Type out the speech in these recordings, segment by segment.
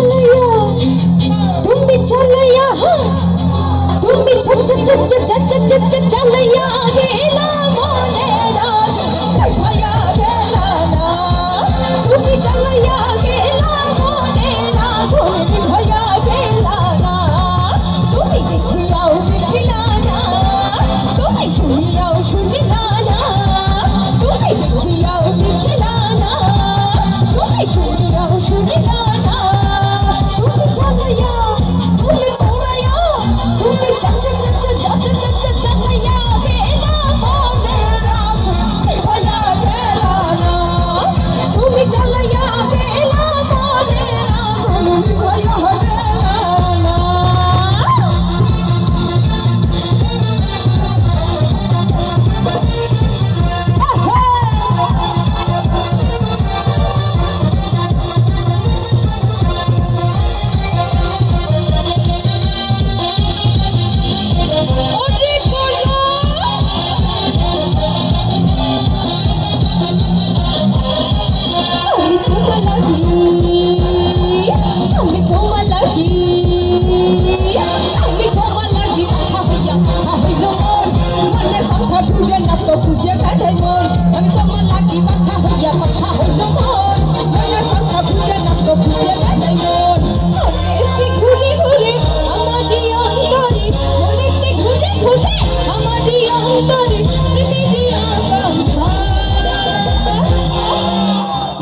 ಚಲ್ಲಯ್ಯ ತುಂಬಿ ಚಲ್ಲಯ್ಯ ತುಂಬಿ ಚಚ್ಚ ಚಚ್ಚ ಚಚ್ಚ ಚಚ್ಚ ಚಲ್ಲಯ್ಯ ಆಗೇನಾ Hey,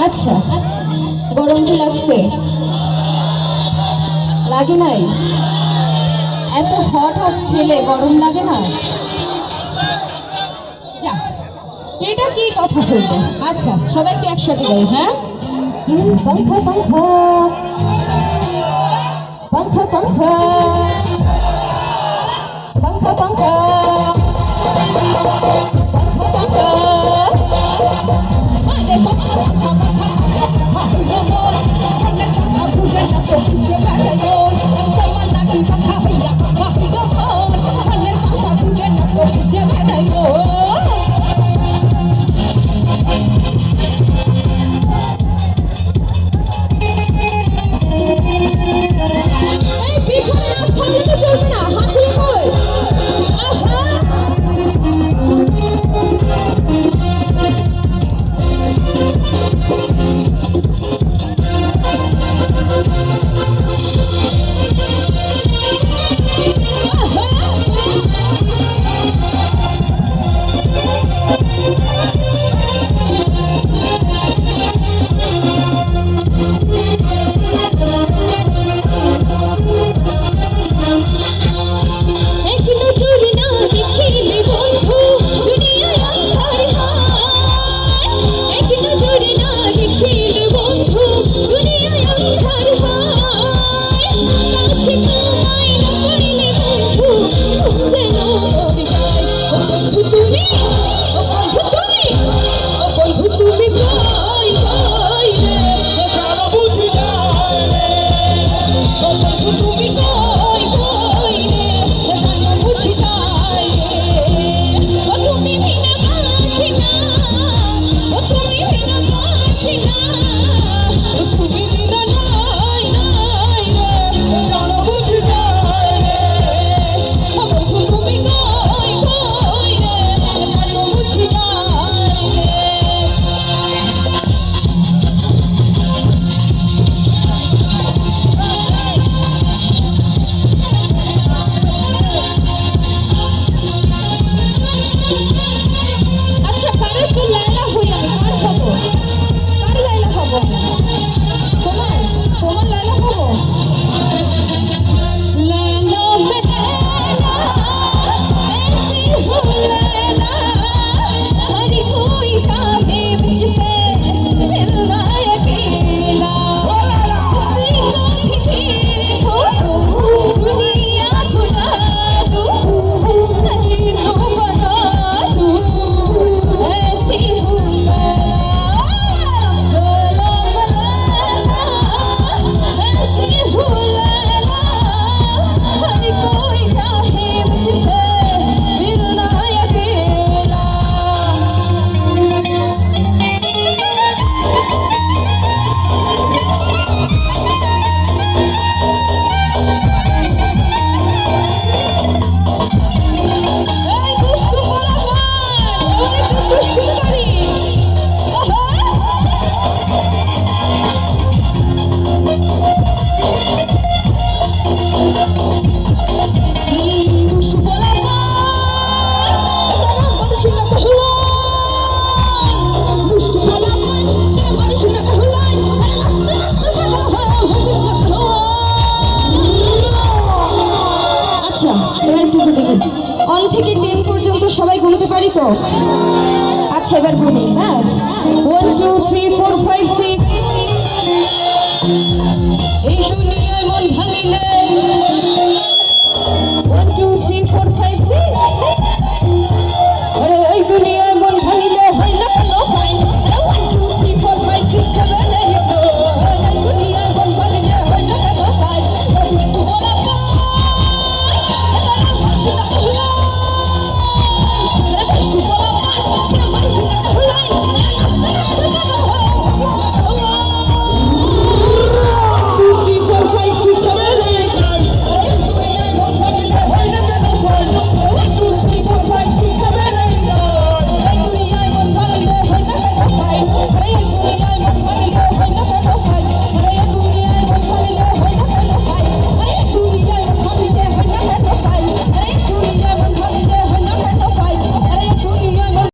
আচ্ছা গরম কি লাগছে। লাগে নাই? এত হট হট ছেলে, গরম লাগে না? এটা কি কথা বলবে আচ্ছা সবাইকে একসাথে যাই হ্যাঁ? পাখা পাখা পাখা পাখা পাখা পাখা পাখা পাখা chẳng hạn অন থেকে টেন পর্যন্ত সবাই গুনতে পারি তো? আচ্ছা এবার গুনি হ্যাঁ? One two three four five six